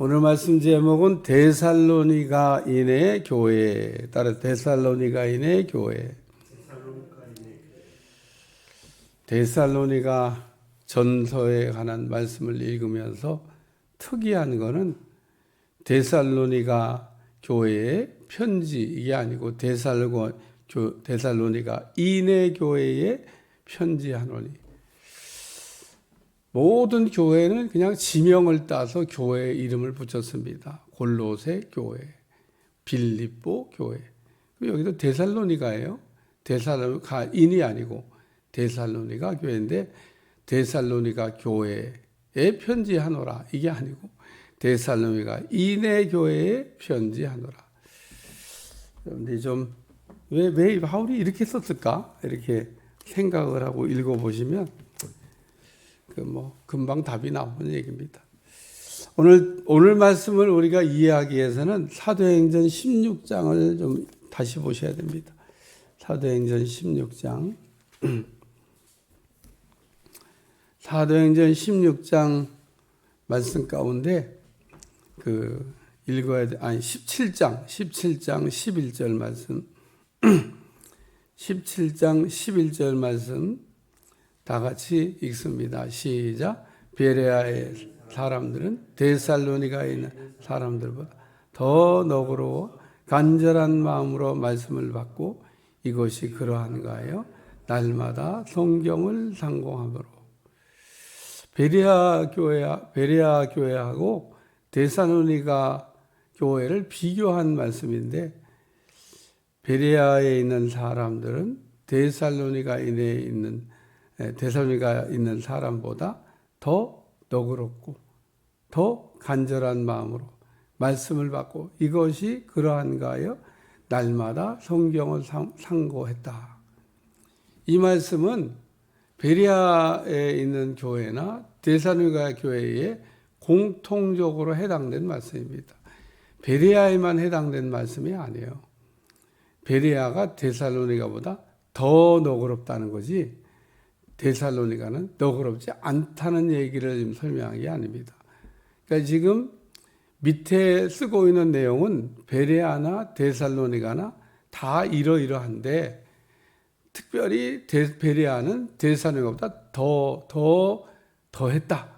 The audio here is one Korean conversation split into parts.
오늘 말씀 제목은 데살로니가인의 교회. 따라 데살로니가인의 교회. 데살로니가 전서에 관한 말씀을 읽으면서 특이한 거는 데살로니가 교회의 편지 이게 아니고 데살로니가 인의 교회의 편지하노니 모든 교회는 그냥 지명을 따서 교회 이름을 붙였습니다. 골로새 교회, 빌립보 교회. 여기도 데살로니가예요. 데살로니가 인이 아니고 데살로니가 교회인데 데살로니가 교회에 편지하노라 이게 아니고 데살로니가 인의 교회에 편지하노라. 그런데 좀 왜 왜 바울이 이렇게 썼을까 이렇게 생각을 하고 읽어보시면 그 뭐 금방 답이 나오는 얘기입니다. 오늘 오늘 말씀을 우리가 이해하기 위해서는 사도행전 16장을 좀 다시 보셔야 됩니다. 사도행전 16장 사도행전 16장 말씀 가운데 그 읽어야 돼 아니 17장 17장 11절 말씀 17장 11절 말씀 다 같이 읽습니다. 시작. 베레아의 사람들은 데살로니가에 있는 사람들보다 더 너그러워 간절한 마음으로 말씀을 받고 이것이 그러한가요? 날마다 성경을 상공함으로 베레아 교회 베레아 교회하고 데살로니가 교회를 비교한 말씀인데 베레아에 있는 사람들은 데살로니가인에 있는 데살로니가 있는 사람보다 더 너그럽고 더 간절한 마음으로 말씀을 받고 이것이 그러한가요? 날마다 성경을 상고했다. 이 말씀은 베리아에 있는 교회나 데살로니가 교회에 공통적으로 해당된 말씀입니다. 베리아에만 해당된 말씀이 아니에요. 베리아가 데살로니가보다 더 너그럽다는 거지 데살로니가는 너그럽지 않다는 얘기를 지금 설명한 게 아닙니다. 그러니까 지금 밑에 쓰고 있는 내용은 베레아나 데살로니가나 다 이러이러한데 특별히 데, 베레아는 데살로니가보다 더, 더, 더 했다.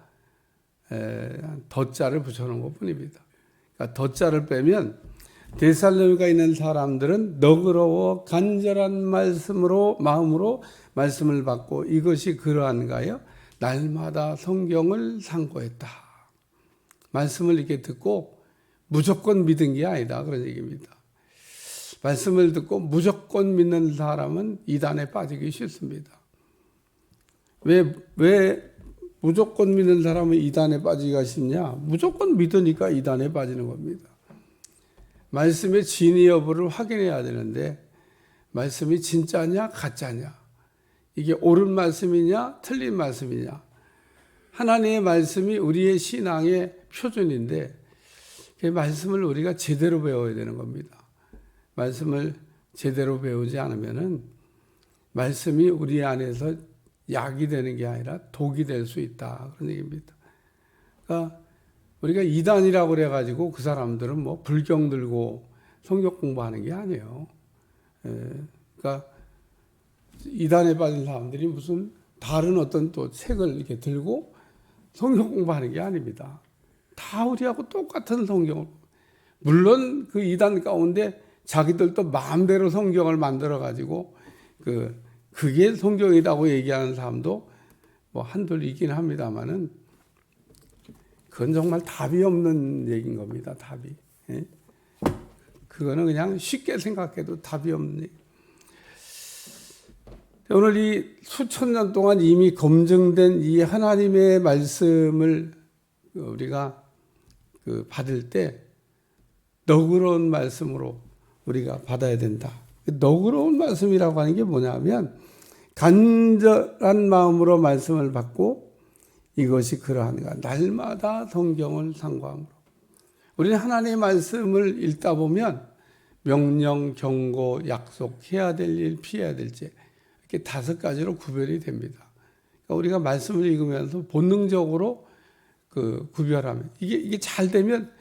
에, 더자를 붙여놓은 것 뿐입니다. 그러니까 더 자를 빼면 데살로니가 있는 사람들은 너그러워 간절한 말씀으로 마음으로 말씀을 받고 이것이 그러한가요? 날마다 성경을 상고했다. 말씀을 이렇게 듣고 무조건 믿은 게 아니다 그런 얘기입니다. 말씀을 듣고 무조건 믿는 사람은 이단에 빠지기 쉽습니다. 왜, 왜 무조건 믿는 사람은 이단에 빠지기가 쉽냐? 무조건 믿으니까 이단에 빠지는 겁니다. 말씀의 진위 여부를 확인해야 되는데 말씀이 진짜냐 가짜냐 이게 옳은 말씀이냐 틀린 말씀이냐 하나님의 말씀이 우리의 신앙의 표준인데 그 말씀을 우리가 제대로 배워야 되는 겁니다. 말씀을 제대로 배우지 않으면은 말씀이 우리 안에서 약이 되는 게 아니라 독이 될 수 있다 그런 얘기입니다. 그러니까 우리가 이단이라고 그래가지고 그 사람들은 뭐 불경 들고 성경 공부하는 게 아니에요. 예, 그러니까 이단에 빠진 사람들이 무슨 다른 어떤 또 책을 이렇게 들고 성경 공부하는 게 아닙니다. 다 우리하고 똑같은 성경을. 물론 그 이단 가운데 자기들도 마음대로 성경을 만들어 가지고 그 그게 성경이라고 얘기하는 사람도 뭐 한둘 있긴 합니다만은 그건 정말 답이 없는 얘기인 겁니다. 답이. 예? 그거는 그냥 쉽게 생각해도 답이 없는. 오늘 이 수천 년 동안 이미 검증된 이 하나님의 말씀을 우리가 그 받을 때 너그러운 말씀으로 우리가 받아야 된다. 너그러운 말씀이라고 하는 게 뭐냐면 간절한 마음으로 말씀을 받고 이것이 그러한가. 날마다 성경을 상고함으로. 우리는 하나님의 말씀을 읽다 보면 명령, 경고, 약속, 해야 될 일, 피해야 될 죄. 이렇게 다섯 가지로 구별이 됩니다. 그러니까 우리가 말씀을 읽으면서 본능적으로 그 구별하면 이게 이게 잘 되면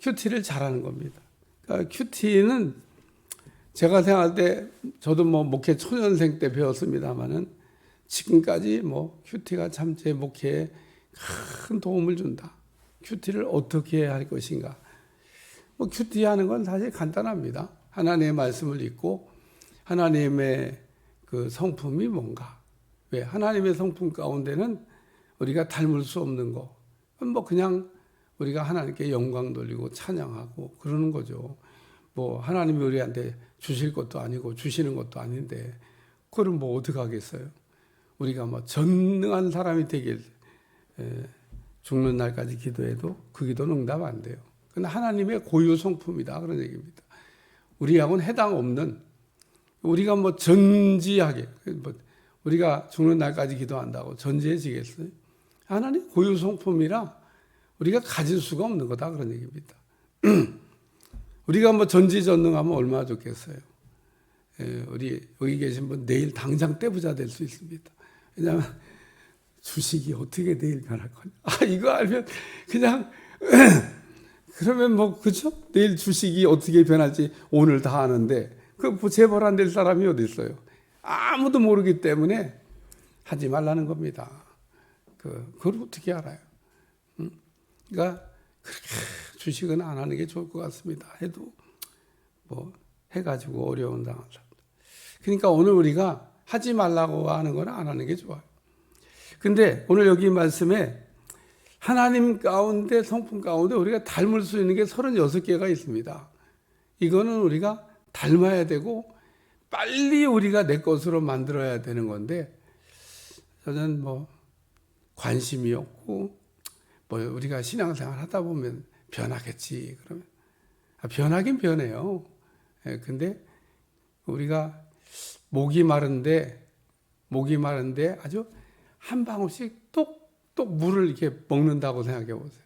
큐티를 잘하는 겁니다. 그러니까 큐티는 제가 생각할 때 저도 뭐 목회 초년생 때 배웠습니다마는 지금까지 뭐 큐티가 참제 목회에 큰 도움을 준다. 큐티를 어떻게 할 것인가. 뭐 큐티 하는 건 사실 간단합니다. 하나님의 말씀을 읽고 하나님의 그 성품이 뭔가. 왜? 하나님의 성품 가운데는 우리가 닮을 수 없는 거. 뭐 그냥 우리가 하나님께 영광 돌리고 찬양하고 그러는 거죠. 뭐 하나님이 우리한테 주실 것도 아니고 주시는 것도 아닌데 그걸 뭐 어떻게 하겠어요? 우리가 뭐 전능한 사람이 되길 에, 죽는 날까지 기도해도 그 기도는 응답 안 돼요. 그건 하나님의 고유 성품이다 그런 얘기입니다. 우리하고는 해당 없는 우리가 뭐 전지하게 뭐 우리가 죽는 날까지 기도한다고 전지해지겠어요? 하나님 고유 성품이라 우리가 가질 수가 없는 거다 그런 얘기입니다. 우리가 뭐 전지전능하면 얼마나 좋겠어요. 예, 우리 여기 계신 분 내일 당장 떼부자 될 수 있습니다. 왜냐하면 주식이 어떻게 내일 변할 거냐. 아 이거 알면 그냥 그러면 뭐 그죠? 내일 주식이 어떻게 변할지 오늘 다 아는데 그 재벌 안 될 사람이 어디 있어요? 아무도 모르기 때문에 하지 말라는 겁니다. 그 그걸 어떻게 알아요? 응? 그러니까 그렇게 주식은 안 하는 게 좋을 것 같습니다. 해도 뭐 해가지고 어려운 당한 사람. 그러니까 오늘 우리가 하지 말라고 하는 건 안 하는 게 좋아요. 근데 오늘 여기 말씀에 하나님 가운데 성품 가운데 우리가 닮을 수 있는 게 36개가 있습니다. 이거는 우리가 닮아야 되고 빨리 우리가 내 것으로 만들어야 되는 건데 저는 뭐 관심이 없고 뭐 우리가 신앙생활 하다 보면 변하겠지 그러면 아, 변하긴 변해요. 예, 근데 우리가 목이 마른데 목이 마른데 아주 한 방울씩 똑똑 물을 이렇게 먹는다고 생각해 보세요.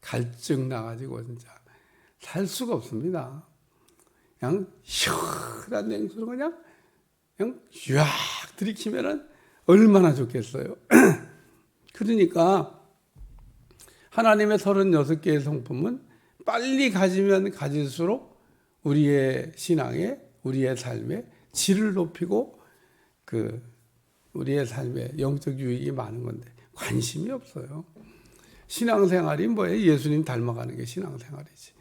갈증 나가지고 진짜 살 수가 없습니다. 그냥 시원한 냉수로 그냥 그냥 쫙 들이키면은 얼마나 좋겠어요. 그러니까 하나님의 36개의 성품은 빨리 가지면 가질수록 우리의 신앙에 우리의 삶에 질을 높이고 그 우리의 삶에 영적 유익이 많은 건데 관심이 없어요. 신앙생활이 뭐예요? 예수님 닮아가는 게 신앙생활이지.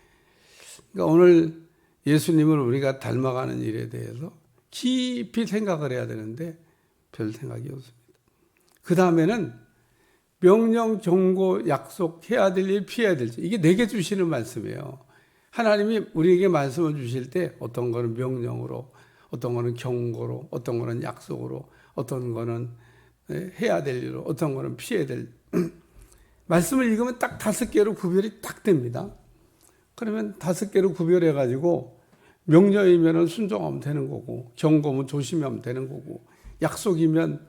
그러니까 오늘 예수님을 우리가 닮아가는 일에 대해서 깊이 생각을 해야 되는데 별 생각이 없습니다. 그 다음에는 명령, 경고, 약속, 해야 될 일, 피해야 될 일. 이게 내게 주시는 말씀이에요. 하나님이 우리에게 말씀을 주실 때 어떤 거는 명령으로, 어떤 거는 경고로, 어떤 거는 약속으로, 어떤 거는 해야 될 일로, 어떤 거는 피해야 될 말씀을 읽으면 딱 다섯 개로 구별이 딱 됩니다. 그러면 다섯 개로 구별해 가지고 명령이면 순종하면 되는 거고 경고면 조심하면 되는 거고 약속이면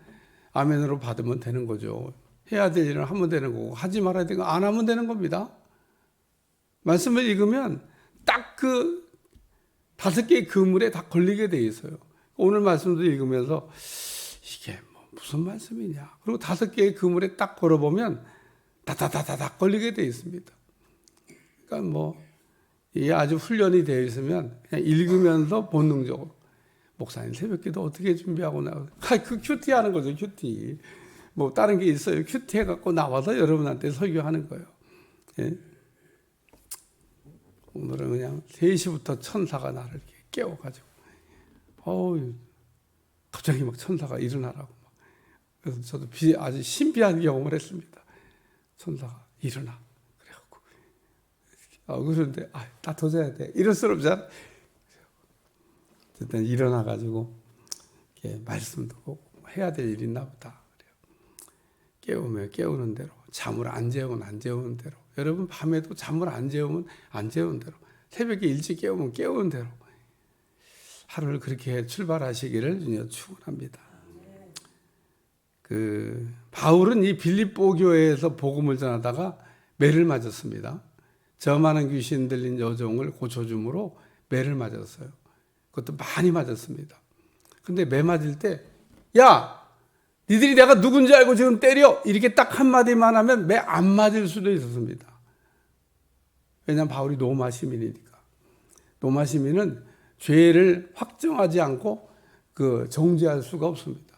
아멘으로 받으면 되는 거죠. 해야 될 일을 하면 되는 거고 하지 말아야 되는 거 안 하면 되는 겁니다. 말씀을 읽으면 딱 그 다섯 개의 그물에 다 걸리게 돼 있어요. 오늘 말씀도 읽으면서 이게 뭐 무슨 말씀이냐. 그리고 다섯 개의 그물에 딱 걸어보면 다다다다닥 걸리게 돼 있습니다. 그러니까 뭐 이게 아주 훈련이 되어 있으면 그냥 읽으면서 본능적으로 목사님 새벽기도 어떻게 준비하고 나와? 그 큐티 하는 거죠 큐티. 뭐 다른 게 있어요. 큐티 해갖고 나와서 여러분한테 설교하는 거예요. 예? 오늘은 그냥 3시부터 천사가 나를 이렇게 깨워가지고, 어우, 갑자기 막 천사가 일어나라고. 막. 그래서 저도 비, 아주 신비한 경험을 했습니다. 천사가 일어나. 그래갖고. 아, 그러는데, 아, 다 도져야 돼. 이럴 수 없잖아. 일단 일어나가지고, 이렇게 말씀도 해야 될 일이 있나 보다. 깨우면 깨우는 대로, 잠을 안 재우면 안 재우는 대로, 여러분 밤에도 잠을 안 재우면 안 재우는 대로, 새벽에 일찍 깨우면 깨우는 대로, 하루를 그렇게 출발하시기를 주님 축원합니다. 그 바울은 이 빌립보 교회에서 복음을 전하다가 매를 맞았습니다. 저 많은 귀신 들린 여종을 고쳐줌으로 매를 맞았어요. 그것도 많이 맞았습니다. 근데 매 맞을 때, 야, 니들이 내가 누군지 알고 지금 때려 이렇게 딱 한마디만 하면 매 안 맞을 수도 있었습니다. 왜냐하면 바울이 로마 시민이니까. 로마 시민은 죄를 확정하지 않고 그 정죄할 수가 없습니다.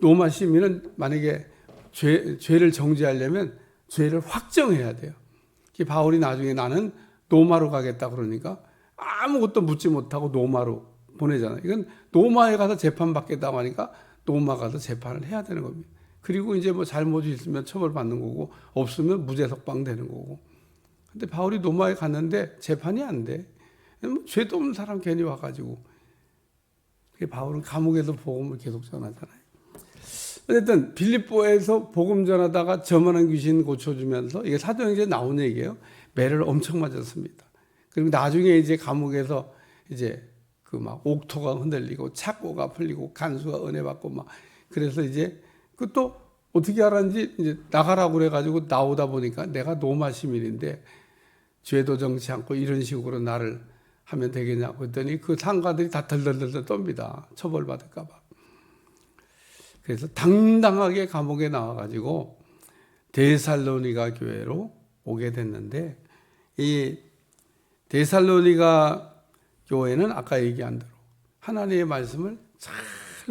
로마 시민은 만약에 죄, 죄를 정죄하려면 죄를 확정해야 돼요. 이 바울이 나중에 나는 노마로 가겠다 그러니까 아무것도 묻지 못하고 노마로 보내잖아요. 이건 노마에 가서 재판 받겠다고 하니까 노마 가서 재판을 해야 되는 겁니다. 그리고 이제 뭐 잘못이 있으면 처벌받는 거고 없으면 무죄 석방 되는 거고. 근데 바울이 노마에 갔는데 재판이 안 돼. 뭐 죄도 없는 사람 괜히 와가지고. 바울은 감옥에서 복음을 계속 전하잖아요. 어쨌든 빌립보에서 복음 전하다가 저만한 귀신 고쳐주면서 이게 사도행전에 나온 얘기예요. 매를 엄청 맞았습니다. 그리고 나중에 이제 감옥에서 이제 그 막 옥토가 흔들리고 착고가 풀리고 간수가 은혜 받고 막 그래서 이제 그 또 어떻게 알았는지 이제 나가라고 그래가지고 나오다 보니까 내가 노마 시민인데 죄도 정치 않고 이런 식으로 나를 하면 되겠냐고 했더니 그 상가들이 다 덜덜덜덜 떱니다. 처벌받을까봐. 그래서 당당하게 감옥에 나와가지고 데살로니가 교회로 오게 됐는데 이 데살로니가 교회는 아까 얘기한 대로 하나님의 말씀을 잘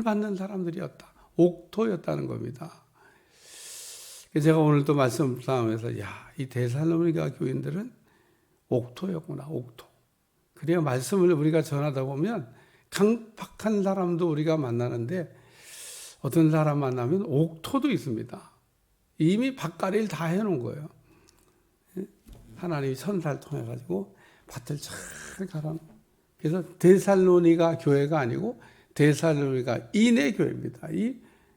받는 사람들이었다. 옥토였다는 겁니다. 제가 오늘 또 말씀 싸움에서 야, 이 데살로니가 교인들은 옥토였구나, 옥토. 그래야 말씀을 우리가 전하다 보면 강팍한 사람도 우리가 만나는데 어떤 사람 만나면 옥토도 있습니다. 이미 밭가리를 다 해놓은 거예요. 하나님이 천사를 통해 가지고 밭을 잘 갈아. 그래서 데살로니가 교회가 아니고 데살로니가 인의 교회입니다. 이,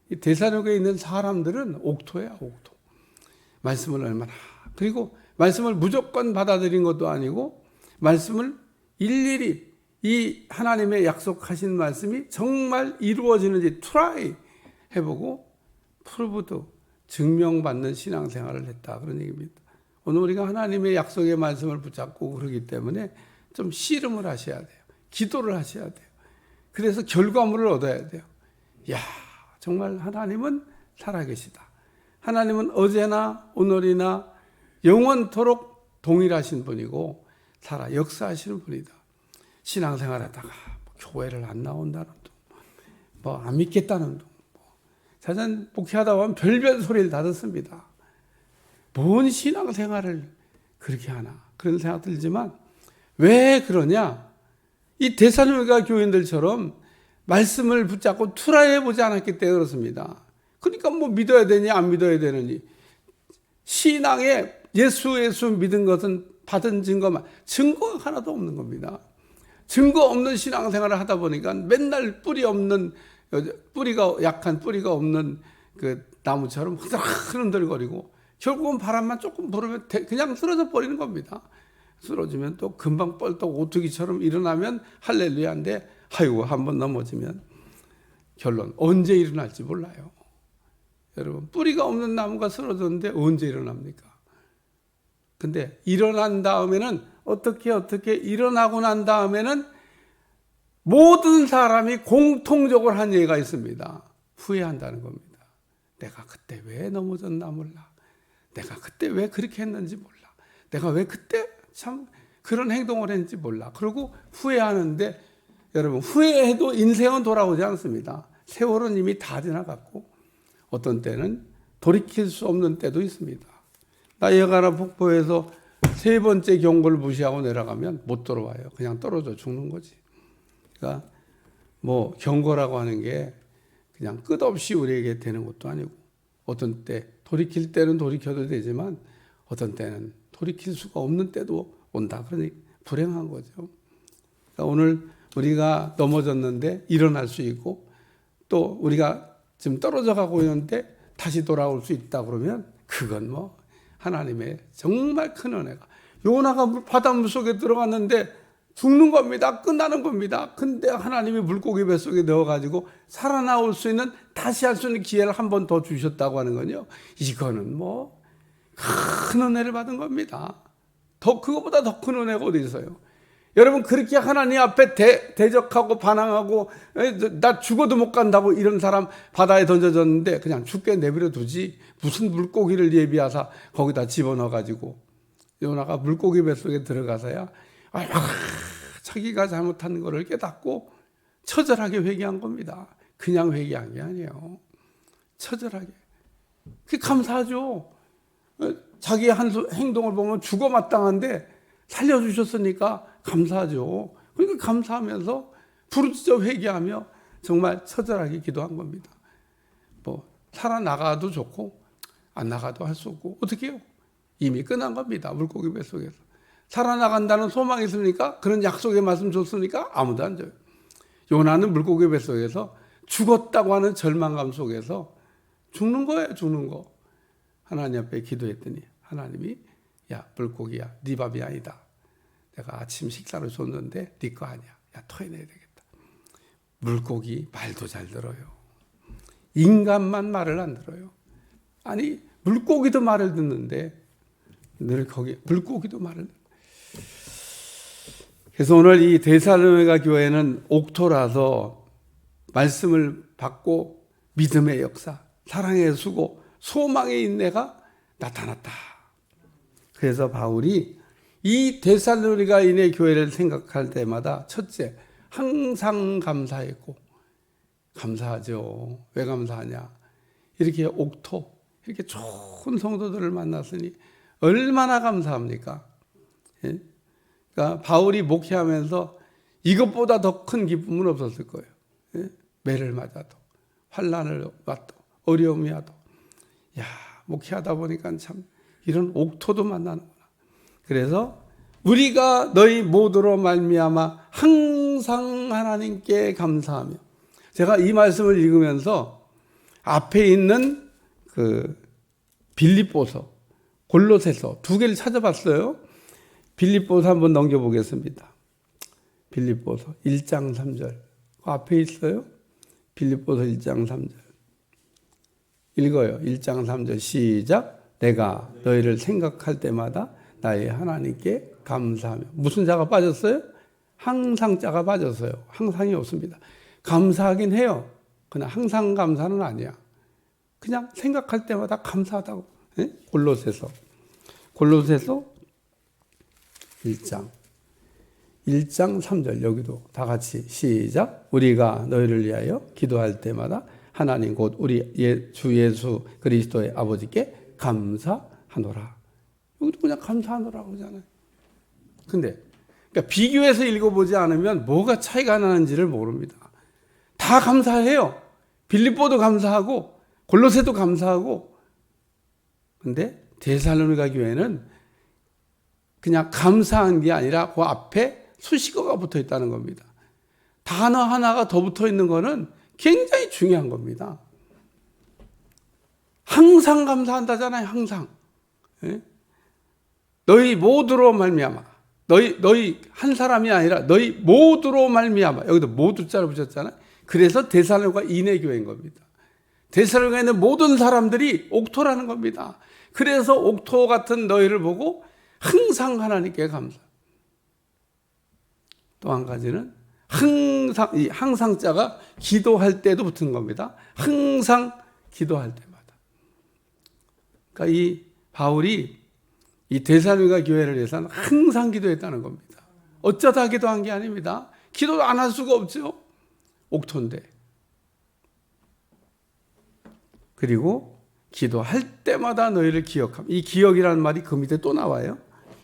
이 데살로니가에 있는 사람들은 옥토야, 옥토. 말씀을 얼마나 그리고 말씀을 무조건 받아들인 것도 아니고 말씀을 일일이 이 하나님의 약속하신 말씀이 정말 이루어지는지 트라이 해보고 프로브도 증명받는 신앙생활을 했다 그런 얘기입니다. 오늘 우리가 하나님의 약속의 말씀을 붙잡고 그러기 때문에 좀 씨름을 하셔야 돼요. 기도를 하셔야 돼요. 그래서 결과물을 얻어야 돼요. 야 정말 하나님은 살아계시다. 하나님은 어제나 오늘이나 영원토록 동일하신 분이고 살아 역사하시는 분이다. 신앙생활하다가 뭐 교회를 안 나온다는 둥, 뭐안 믿겠다는 둥, 뭐 자전 목회하다 보면 별별 소리를 다 듣습니다. 뭔 신앙생활을 그렇게 하나 그런 생각 들지만 왜 그러냐? 이 대사님과 교인들처럼 말씀을 붙잡고 투라해 보지 않았기 때문에 그렇습니다. 그러니까 뭐 믿어야 되니 안 믿어야 되느니 신앙에 예수 예수 믿은 것은 받은 증거만 증거 하나도 없는 겁니다. 증거 없는 신앙생활을 하다 보니까 맨날 뿌리 없는 뿌리가 약한 뿌리가 없는 그 나무처럼 흔들거리고 결국은 바람만 조금 불으면 그냥 쓰러져 버리는 겁니다. 쓰러지면 또 금방 뻘떡 오뚜기처럼 일어나면 할렐루야인데 아이고 한번 넘어지면 결론 언제 일어날지 몰라요. 여러분 뿌리가 없는 나무가 쓰러졌는데 언제 일어납니까? 근데 일어난 다음에는 어떻게 어떻게 일어나고 난 다음에는 모든 사람이 공통적으로 한 얘기가 있습니다. 후회한다는 겁니다. 내가 그때 왜 넘어졌나 몰라. 내가 그때 왜 그렇게 했는지 몰라. 내가 왜 그때 참 그런 행동을 했는지 몰라. 그리고 후회하는데 여러분 후회해도 인생은 돌아오지 않습니다. 세월은 이미 다 지나갔고 어떤 때는 돌이킬 수 없는 때도 있습니다. 나이아가라 폭포에서 세 번째 경고를 무시하고 내려가면 못 돌아와요. 그냥 떨어져 죽는 거지. 그러니까 뭐 경고라고 하는 게 그냥 끝없이 우리에게 되는 것도 아니고 어떤 때 돌이킬 때는 돌이켜도 되지만 어떤 때는 돌이킬 수가 없는 때도 온다. 그러니 불행한 거죠. 그러니까 오늘 우리가 넘어졌는데 일어날 수 있고 또 우리가 지금 떨어져 가고 있는데 다시 돌아올 수 있다 그러면 그건 뭐 하나님의 정말 큰 은혜가 요나가 바닷물 속에 들어갔는데 죽는 겁니다. 끝나는 겁니다. 근데 하나님이 물고기 뱃속에 넣어가지고 살아나올 수 있는 다시 할 수 있는 기회를 한 번 더 주셨다고 하는 건요. 이거는 뭐 큰 은혜를 받은 겁니다. 더 그거보다 더 큰 은혜가 어디 있어요? 여러분 그렇게 하나님 앞에 대, 대적하고 반항하고 에, 나 죽어도 못 간다고 이런 사람 바다에 던져졌는데 그냥 죽게 내버려 두지 무슨 물고기를 예비하사 거기다 집어넣어 가지고 요나가 물고기 뱃속에 들어가서야 아, 자기가 잘못한 거를 깨닫고 처절하게 회개한 겁니다. 그냥 회개한 게 아니에요. 처절하게. 그 감사하죠. 어, 자기의 한 소- 행동을 보면 죽어 마땅한데 살려주셨으니까 감사하죠. 그러니까 감사하면서 부르짖어 회개하며 정말 처절하게 기도한 겁니다. 뭐 살아나가도 좋고 안 나가도 할 수 없고 어떻게 해요? 이미 끝난 겁니다. 물고기 뱃속에서. 살아나간다는 소망이 있으니까 그런 약속의 말씀 줬으니까 아무도 안 줘요. 요나는 물고기 뱃속에서 죽었다고 하는 절망감 속에서 죽는 거예요, 죽는 거. 하나님 앞에 기도했더니 하나님이 야 물고기야 네 밥이 아니다. 내가 아침 식사를 줬는데 네 거 아니야. 야 토해내야 되겠다. 물고기 말도 잘 들어요. 인간만 말을 안 들어요. 아니 물고기도 말을 듣는데 늘 거기 물고기도 말을 듣- 그래서 오늘 이 데살로니가 교회는 옥토라서 말씀을 받고 믿음의 역사, 사랑의 수고, 소망의 인내가 나타났다. 그래서 바울이 이 데살로니가인의 교회를 생각할 때마다 첫째 항상 감사했고 감사하죠. 왜 감사하냐? 이렇게 옥토 이렇게 좋은 성도들을 만났으니 얼마나 감사합니까? 예? 그러니까 바울이 목회하면서 이것보다 더 큰 기쁨은 없었을 거예요. 예? 매를 맞아도 환란을 와도 어려움이 와도 야 목회하다 보니까 참 이런 옥토도 만나는구나. 그래서 우리가 너희 모두로 말미암아 항상 하나님께 감사하며 제가 이 말씀을 읽으면서 앞에 있는 그 빌립보서 골로새서 두 개를 찾아봤어요. 빌립보서 한번 넘겨 보겠습니다. 빌립보서 1장 3절. 그 앞에 있어요. 빌립보서 1장 3절. 읽어요. 1장 3절 시작. 내가 너희를 생각할 때마다 나의 하나님께 감사하며 무슨 자가 빠졌어요? 항상 자가 빠졌어요. 항상이 없습니다. 감사하긴 해요. 그러나 항상 감사는 아니야. 그냥 생각할 때마다 감사하다고. 예? 골로새서. 골로새서 1장. 1장 3절 여기도 다 같이 시작. 우리가 너희를 위하여 기도할 때마다 하나님 곧 우리 예, 주 예수 그리스도의 아버지께 감사하노라. 여기도 그냥 감사하노라고 그러잖아요. 근데 그러니까 비교해서 읽어보지 않으면 뭐가 차이가 나는지를 모릅니다. 다 감사해요. 빌립보도 감사하고 골로새도 감사하고 근데 데살로니가 교회는 그냥 감사한 게 아니라 그 앞에 수식어가 붙어 있다는 겁니다. 단어 하나가 더 붙어 있는 거는 굉장히 중요한 겁니다. 항상 감사한다잖아요. 항상. 예? 너희 모두로 말미암아. 너희 너희 한 사람이 아니라 너희 모두로 말미암아. 여기도 모두 자를 붙였잖아요. 그래서 데살로가 인의 교회인 겁니다. 데살로가에 있는 모든 사람들이 옥토라는 겁니다. 그래서 옥토 같은 너희를 보고 항상 하나님께 감사. 또 한 가지는 항상 이 항상자가 기도할 때도 붙은 겁니다. 항상 기도할 때마다. 그러니까 이 바울이 이 데살로니가 교회를 위해서는 항상 기도했다는 겁니다. 어쩌다 기도한 게 아닙니다. 기도도 안 할 수가 없죠. 옥토인데. 그리고 기도할 때마다 너희를 기억함. 이 기억이라는 말이 그 밑에 또 나와요.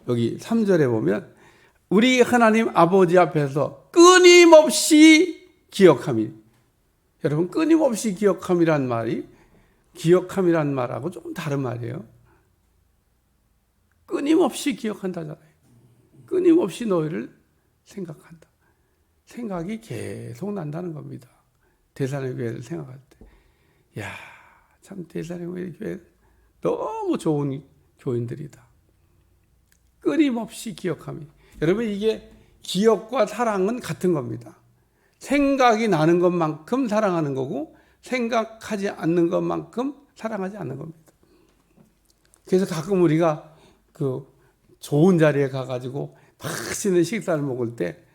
여기 3절에 보면 우리 하나님 아버지 앞에서 끊임없이 기억함이. 여러분 끊임없이 기억함이란 말이 기억함이란 말하고 조금 다른 말이에요. 끊임없이 기억한다잖아요. 끊임없이 너희를 생각한다. 생각이 계속 난다는 겁니다. 대산의 교회를 생각할 때. 야, 참 대산의 교회 너무 좋은 교인들이다. 끊임없이 기억함이. 여러분 이게 기억과 사랑은 같은 겁니다. 생각이 나는 것만큼 사랑하는 거고 생각하지 않는 것만큼 사랑하지 않는 겁니다. 그래서 가끔 우리가 그 좋은 자리에 가가지고 맛있는 식사를 먹을 때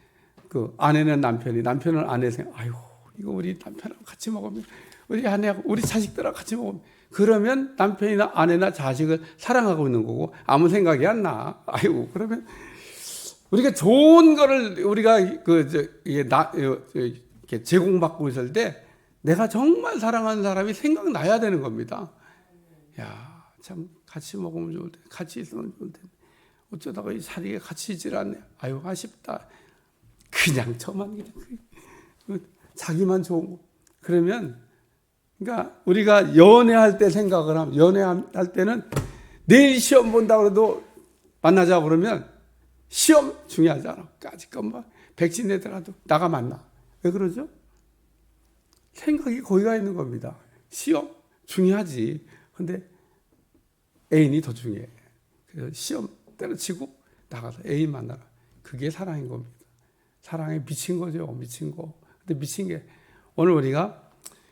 그 아내는 남편이 남편은 아내 생각 아유 이거 우리 남편하고 같이 먹으면 우리 아내하고 우리 자식들하고 같이 먹으면 그러면 남편이나 아내나 자식을 사랑하고 있는 거고 아무 생각이 안 나. 아이고 그러면 우리가 좋은 거를 우리가 그 저 이게 나 어, 이렇게 제공받고 있을 때 내가 정말 사랑하는 사람이 생각나야 되는 겁니다. 야, 참 같이 먹으면 좋을 텐데, 같이 있으면 좋을 텐데. 어쩌다가 이 자리에 같이 있질 않네. 아유, 아쉽다. 그냥 저만 그냥 그- 자기만 좋은 거. 그러면 그러니까 우리가 연애할 때 생각을 하면 연애할 때는 내일 시험 본다 그래도 만나자 그러면 시험 중요하잖아. 까짓건 뭐 백신 내더라도 나가 만나. 왜 그러죠? 생각이 거기 가 있는 겁니다. 시험 중요하지. 근데 애인이 더 중요해. 그래서 시험 때려치고 나가서 애인 만나라. 그게 사랑인 겁니다. 사랑에 미친 거죠. 미친 거. 근데 미친 게 오늘 우리가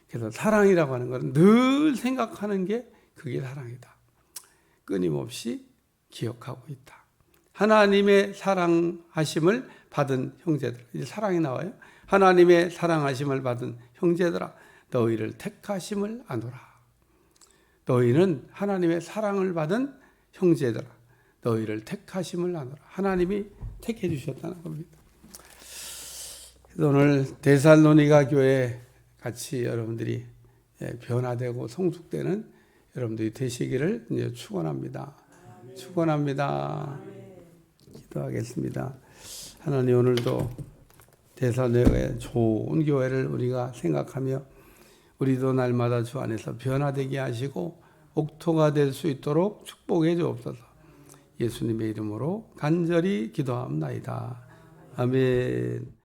그래서 사랑이라고 하는 것은 늘 생각하는 게 그게 사랑이다. 끊임없이 기억하고 있다. 하나님의 사랑하심을 받은 형제들. 이제 사랑이 나와요. 하나님의 사랑하심을 받은 형제들아 너희를 택하심을 아노라. 너희는 하나님의 사랑을 받은 형제들아 너희를 택하심을 아노라. 하나님이 택해 주셨다는 겁니다. 오늘 데살로니가 교회 같이 여러분들이 예, 변화되고 성숙되는 여러분들이 되시기를 축원합니다. 축원합니다. 기도하겠습니다. 하나님 오늘도 대사내의 좋은 교회를 우리가 생각하며 우리도 날마다 주 안에서 변화되게 하시고 옥토가 될 수 있도록 축복해 주옵소서. 예수님의 이름으로 간절히 기도합나이다. 아멘.